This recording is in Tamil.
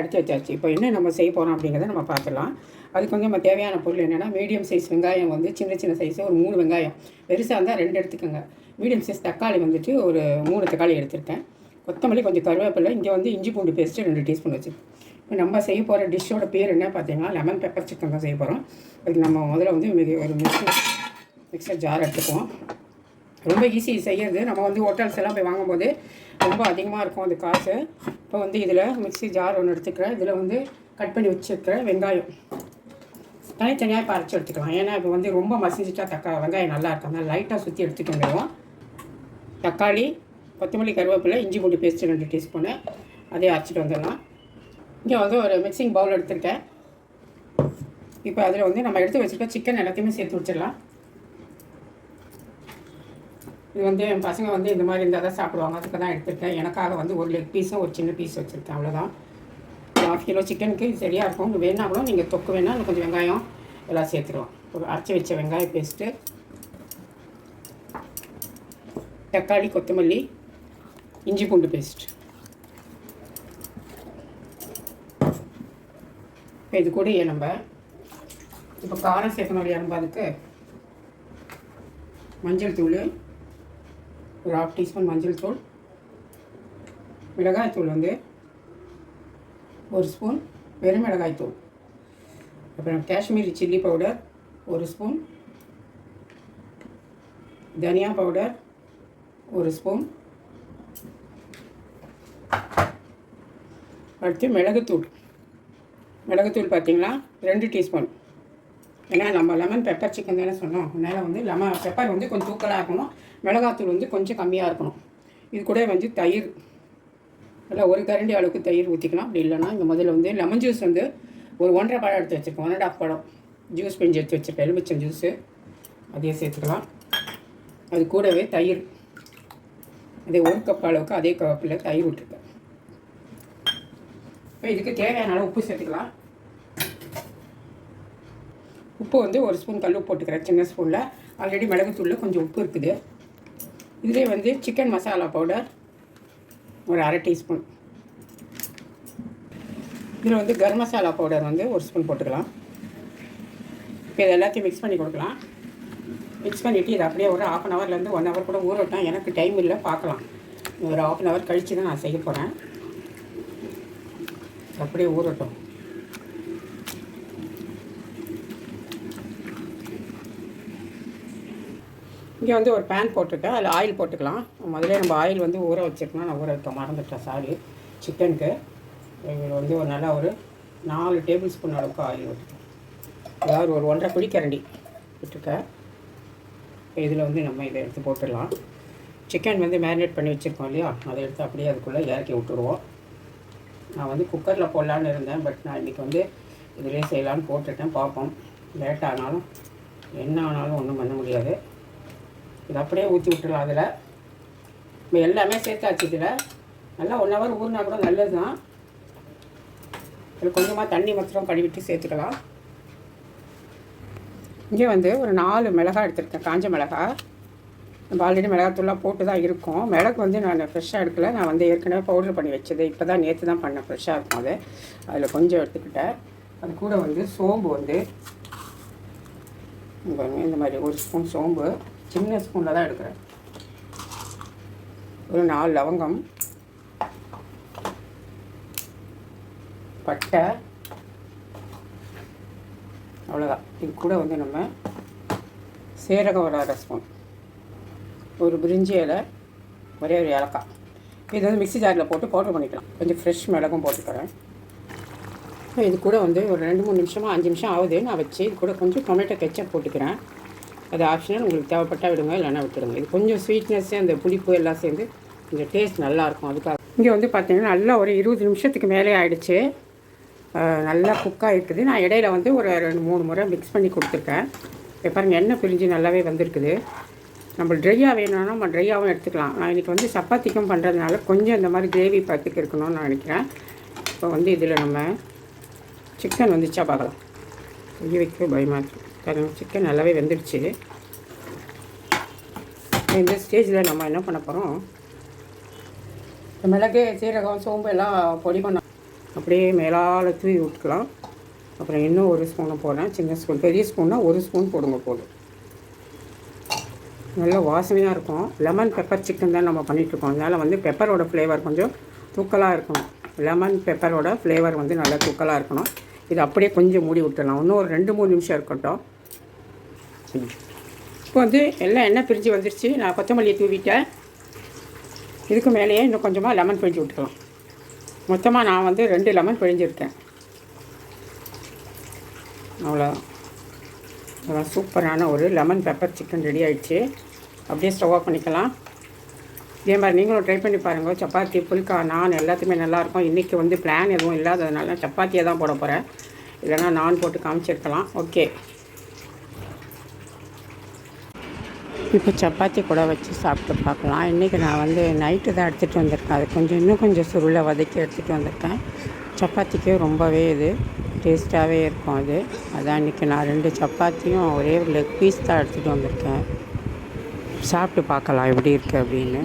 எடுத்து வச்சாச்சு. இப்போ என்ன நம்ம செய்ய போகிறோம் அப்படிங்கிறத நம்ம பார்த்துடலாம். அதுக்கு வந்து நம்ம தேவையான பொருள் என்னென்னா மீடியம் சைஸ் வெங்காயம் வந்து சின்ன சின்ன சைஸ் ஒரு மூணு வெங்காயம். பெருசாக இருந்தால் ரெண்டு எடுத்துக்கோங்க. மீடியம் சைஸ் தக்காளி வந்துட்டு ஒரு மூணு தக்காளி எடுத்திருக்கேன். கொத்தமல்லி கொஞ்சம் கருவேப்பிலை இங்கே வந்து இஞ்சி பூண்டு பேஸ்ட்டு ரெண்டு டீஸ்பூன் வச்சு இப்போ நம்ம செய்ய போகிற டிஷ்ஷோட பேர் என்ன பார்த்தீங்கன்னா லெமன் பெப்பர் சிக்கன் தான் செய்ய போகிறோம் அதுக்கு நம்ம முதல்ல வந்து மிக ஒரு மிக்சர் மிக்சர் ஜார் எடுத்துக்குவோம். ரொம்ப ஈஸி செய்யறது. நம்ம வந்து ஹோட்டல்ஸ் எல்லாம் போய் வாங்கும்போது ரொம்ப அதிகமாக இருக்கும் அந்த காசு. இப்போ வந்து இதில் மிக்ஸி ஜார் ஒன்று எடுத்துக்கிறேன். இதில் வந்து கட் பண்ணி வச்சுருக்கிறேன் வெங்காயம். தனித்தனியாக இப்போ அரைச்சி எடுத்துக்கலாம். ஏன்னா இப்போ வந்து ரொம்ப மசிஞ்சிட்டா தக்காளி வெங்காயம் நல்லா இருக்கும். அதனால் லைட்டாக சுற்றி எடுத்துட்டு வந்துடுவோம். தக்காளி கொத்தமல்லி கருவேப்பிலை இஞ்சி பூண்டு பேஸ்ட்டு ரெண்டு டீஸ்பூனு அதே அரைச்சிட்டு வந்துடலாம். இங்கே வந்து ஒரு மிக்சிங் பவுல் எடுத்துருக்கேன் இப்போ அதில் வந்து நம்ம எடுத்து வச்சுருக்க சிக்கன் எல்லாத்தையுமே சேர்த்து வச்சிடலாம். இது வந்து என் பசங்க வந்து இந்த மாதிரி இருந்தால் தான் சாப்பிடுவாங்க. அதுக்கு தான் எடுத்துருக்கேன் எனக்காக வந்து ஒரு லெக் பீஸும் ஒரு சின்ன பீஸ் வச்சுருக்கேன். அவ்வளோதான் ஹாஃப் கிலோ சிக்கனுக்கு இது சரியாக இருக்கும். உங்களுக்கு வேணா கூட நீங்கள் தொக்கு வேணால் கொஞ்சம் வெங்காயம் எல்லாம் சேர்த்துருவோம் ஒரு அரைச்சி வச்ச வெங்காய பேஸ்ட்டு தக்காளி கொத்தமல்லி இஞ்சி பூண்டு பேஸ்ட் இப்போ இது கூடயே நம்ம இப்போ காரம் சேர்க்கணும் இல்லையா நம்ம அதுக்கு? மஞ்சள் தூள் ஒரு ஹாஃப் டீஸ்பூன் மஞ்சள் தூள் மிளகாய் தூள் வந்து ஒரு ஸ்பூன் வெறும் மிளகாய்த்தூள் அப்புறம் காஷ்மீரி சில்லி பவுடர் ஒரு ஸ்பூன் தனியா பவுடர் ஒரு ஸ்பூன் அடுத்து மிளகுத்தூள். மிளகுத்தூள் பார்த்திங்கன்னா ரெண்டு டீஸ்பூன் ஏன்னா நம்ம லெமன் பெப்பர் சிக்கன் தானே சொன்னோம். அதனால் வந்து லெமன் பெப்பர் வந்து கொஞ்சம் தூக்கலாக இருக்கணும். மிளகாத்தூள் வந்து கொஞ்சம் கம்மியாக இருக்கணும். இது கூட வந்து தயிர். நல்லா ஒரு கரண்டி அளவுக்கு தயிர் ஊற்றிக்கலாம் அப்படி இல்லைன்னா இங்கே முதல்ல வந்து லெமன் ஜூஸ் வந்து ஒரு ஒன்றரை பழம் எடுத்து வச்சுருக்கோம். ஒன் அண்ட் ஆஃப் பழம். ஜூஸ் பெஞ்சு எடுத்து வச்சுருக்கேன் எலுமிச்சம் ஜூஸு அதையே சேர்த்துக்கலாம். அது கூடவே தயிர். அதே ஒரு கப் அளவுக்கு அதே கப்பில் தயிர் விட்டுருக்கேன் இப்போ இதுக்கு தேவையான அளவு உப்பு சேர்த்துக்கலாம். உப்பு வந்து ஒரு ஸ்பூன் கல் உப்பு போட்டுக்கிறேன் சின்ன ஸ்பூனில். ஆல்ரெடி மிளகுத்தூளில் கொஞ்சம் உப்பு இருக்குது. இதுலேயே வந்து சிக்கன் மசாலா பவுடர் ஒரு அரை டீஸ்பூன். இதில் வந்து கரம் மசாலா பவுடர் வந்து ஒரு ஸ்பூன் போட்டுக்கலாம். இப்போ இது எல்லாத்தையும் மிக்ஸ் பண்ணி கொடுக்கலாம். மிக்ஸ் பண்ணிவிட்டு இது அப்படியே ஒரு ஆஃப் அன் ஹவர்லேருந்து ஒன் ஹவர் கூட ஊறட்டும் எனக்கு டைம் இல்லை பார்க்கலாம். ஒரு ஆஃப் அன் ஹவர் கழித்து தான் நான் செய்ய போகிறேன் அப்படியே ஊறட்டும். இங்கே வந்து ஒரு பேன் போட்டிருக்கேன். அதில் ஆயில் போட்டுக்கலாம். முதல்ல நம்ம ஆயில் வந்து ஊற வச்சுருக்கணும். நான் ஊற வைக்க மறந்துட்டேன் சாரி சிக்கனுக்கு இதில் வந்து ஒரு நல்லா ஒரு நாலு டேபிள் ஸ்பூன் அளவுக்கு ஆயில் விட்டுருக்கேன் அதாவது ஒரு ஒன்றரை குழிக்கரண்டி விட்டுருக்கேன். இதில் வந்து நம்ம இதை எடுத்து போட்டுடலாம். சிக்கன் வந்து மேரினேட் பண்ணி வச்சுருக்கோம் இல்லையா? அதை எடுத்து அப்படியே அதுக்குள்ளே இறக்கி விட்டுருவோம். நான் வந்து குக்கரில் போடலான்னு இருந்தேன் பட் நான் இன்றைக்கி வந்து இதிலே செய்யலான்னு போட்டுட்டேன். பார்ப்போம். லேட் ஆனாலும் என்ன ஆனாலும் ஒன்றும் பண்ண முடியாது. இது அப்படியே ஊற்றி விட்டுடலாம் அதில். இப்போ எல்லாமே சேர்த்தாச்சு இதில். நல்லா ஒன் ஹவர் ஊறினா கூட நல்லது தான் இதில் கொஞ்சமாக தண்ணி மாத்திரம் கழுவிட்டு சேர்த்துக்கலாம். இங்கே வந்து ஒரு நாலு மிளகாய் எடுத்திருக்கேன். காஞ்ச மிளகாய். நம்ம ஆல்ரெடி மிளகாத்தூள்லாம் போட்டு தான் இருக்கும். மிளகு வந்து நான் ஃப்ரெஷ்ஷாக எடுக்கல. நான் வந்து ஏற்கனவே பவுடர் பண்ணி வச்சது. இப்போ தான் நேற்று தான் பண்ணேன். ஃப்ரெஷ்ஷாக இருக்கும் அது. அதில் கொஞ்சம் எடுத்துக்கிட்டேன். அது கூட வந்து சோம்பு வந்து இந்த மாதிரி ஒரு ஸ்பூன் சோம்பு. சின்ன ஸ்பூனில் தான் எடுக்கிறேன். ஒரு நாலு லவங்கம். பட்டை. அவ்வளோதான் இது கூட வந்து நம்ம சீரகம் ஒரு அரை ஸ்பூன். ஒரு பிரிஞ்சி இலை ஒரே ஒரு ஏலக்காய். இது வந்து மிக்ஸி ஜாரில் போட்டு பவுடர் பண்ணிக்கலாம். கொஞ்சம் ஃப்ரெஷ் மிளகும் போட்டுக்கிறேன். இது கூட வந்து ஒரு ரெண்டு மூணு நிமிஷமாக அஞ்சு நிமிஷம் ஆகுது. நான் வச்சு இது கூட கொஞ்சம் டொமேட்டோ கெச்சப் போட்டுக்கிறேன். அது ஆப்ஷனல் உங்களுக்கு தேவைப்பட்டால் விடுங்க இல்லைனா விட்டுடுங்க இது கொஞ்சம் ஸ்வீட்னஸ்ஸு அந்த புளிப்பு எல்லாம் சேர்ந்து கொஞ்சம் டேஸ்ட் நல்லாயிருக்கும். அதுக்காக இங்கே வந்து பார்த்தீங்கன்னா நல்லா ஒரு இருபது நிமிஷத்துக்கு மேலே ஆகிடுச்சு நல்லா குக்காக இருக்குது நான் இடையில வந்து ஒரு ரெண்டு மூணு முறை மிக்ஸ் பண்ணி கொடுத்துருக்கேன். இப்போ பாருங்கள் எண்ணெய் பிரிஞ்சு நல்லாவே வந்திருக்குது. நம்ம ட்ரையாக வேணும்னா நம்ம ட்ரையாகவும் எடுத்துக்கலாம். நான் இன்றைக்கி வந்து சப்பாத்திக்கும் பண்ணுறதுனால கொஞ்சம் இந்த மாதிரி கிரேவி பார்த்துக்கு இருக்கணும்னு நான் நினைக்கிறேன். இப்போ வந்து இதில் நம்ம சிக்கன் வந்துச்சா பார்க்கலாம். கையை வைக்க பயமாக இருக்குது பாருங்க சிக்கன் நல்லாவே வெந்துடுச்சு. இந்த ஸ்டேஜில் நம்ம என்ன பண்ண போகிறோம் மிளகு சீரகம் சோம்பு எல்லாம் பொடி பண்ண அப்படியே மேலால் தூவி விட்டுக்கலாம். அப்புறம் இன்னும் ஒரு ஸ்பூனை போடுறேன். சின்ன ஸ்பூன் பெரிய ஸ்பூன்னா ஒரு ஸ்பூன் போடுங்க போதும். நல்ல வாசனையாக இருக்கும். லெமன் பெப்பர் சிக்கன் தான் நம்ம பண்ணிகிட்ருக்கோம் அதனால் வந்து பெப்பரோட ஃப்ளேவர் கொஞ்சம் தூக்கலாக இருக்கணும். லெமன் பெப்பரோட ஃப்ளேவர் வந்து நல்லா தூக்கலாக இருக்கணும். இது அப்படியே கொஞ்சம் மூடி விட்டுடலாம். இன்னும் ஒரு ரெண்டு மூணு நிமிஷம் இருக்கட்டும். இப்போ வந்து எல்லாம் எண்ணெய் பிரிஞ்சு வந்துருச்சு. நான் கொத்தமல்லியை தூவிட்டேன். இதுக்கு மேலேயே இன்னும் கொஞ்சமாக லெமன் பிழிஞ்சு விட்டுக்கலாம். மொத்தமாக நான் வந்து ரெண்டு லெமன் பிழிஞ்சிருக்கேன். அவ்வளோ. சூப்பரான ஒரு லெமன் பெப்பர் சிக்கன் ரெடி ஆகிடுச்சு அப்படியே ஸ்டவ் ஆஃப் பண்ணிக்கலாம். இதே மாதிரி நீங்களும் ட்ரை பண்ணி பாருங்கள் சப்பாத்தி புல்கா நான் எல்லாத்துக்குமே நல்லாயிருக்கும் இன்றைக்கி வந்து பிளான் எதுவும் இல்லாததுனால சப்பாத்தியை தான் போட போகிறேன் இல்லைன்னா நான் போட்டு காமிச்சிருக்கலாம் ஓகே. இப்போ சப்பாத்தி கூட வச்சு சாப்பிட்டு பார்க்கலாம். இன்றைக்கி நான் வந்து நைட்டு தான் எடுத்துகிட்டு வந்திருக்கேன். அது கொஞ்சம் இன்னும் கொஞ்சம் சுருளை வதக்கி எடுத்துகிட்டு வந்திருக்கேன். சப்பாத்திக்கு ரொம்பவே இது டேஸ்ட்டாகவே இருக்கும் அது. அதான் இன்றைக்கி நான் ரெண்டு சப்பாத்தியும் ஒரே லெக் பீஸ் தான் எடுத்துகிட்டு வந்திருக்கேன். சாப்பிட்டு பார்க்கலாம் எப்படி இருக்குது அப்படின்னு.